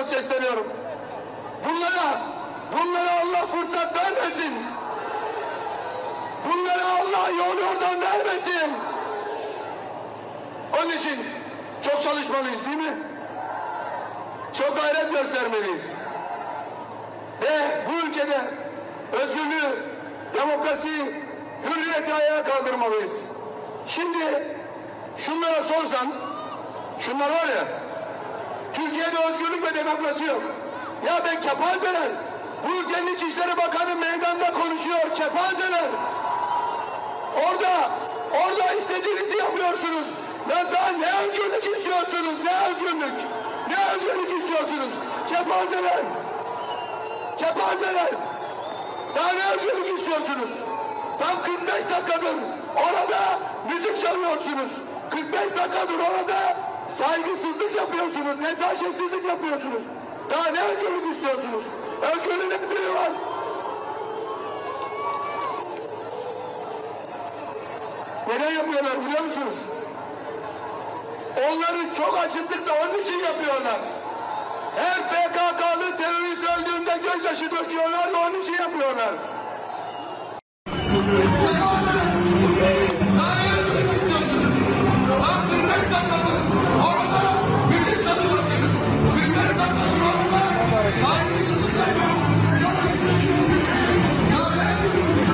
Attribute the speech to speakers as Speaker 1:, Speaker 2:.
Speaker 1: buradan sesleniyorum. Bunlara, bunlara Allah fırsat vermesin. Bunlara Allah yol yordan vermesin. Onun için çok çalışmalıyız değil mi? Çok gayret göstermeliyiz. Ve bu ülkede özgürlüğü, demokrasi, hürriyeti ayağa kaldırmalıyız. Şimdi şunlara sorsan, şunlar var ya, Türkiye'de özgürlük ve demokrasi yok. Ya ben kepazeler, bu ülkenin İçişleri Bakanı meydanda konuşuyor, kepazeler. Orada, orada istediğinizi yapıyorsunuz. Lan daha ne özgürlük istiyorsunuz, ne özgürlük? Ne özgürlük istiyorsunuz? Kepazeler. Kepazeler. Daha ne özgürlük istiyorsunuz? Tam 45 dakikadır orada müzik çalıyorsunuz. 45 dakikadır orada saygısızlık yapıyorsunuz, nezaketsizlik yapıyorsunuz. Daha ne özgürlük istiyorsunuz? Özgürlüğün biri var. Neden yapıyorlar biliyor musunuz? Onları çok acıttık da onun için yapıyorlar. Her PKK'lı terörist öldüğünde gözyaşı döküyorlar ve onun için yapıyorlar.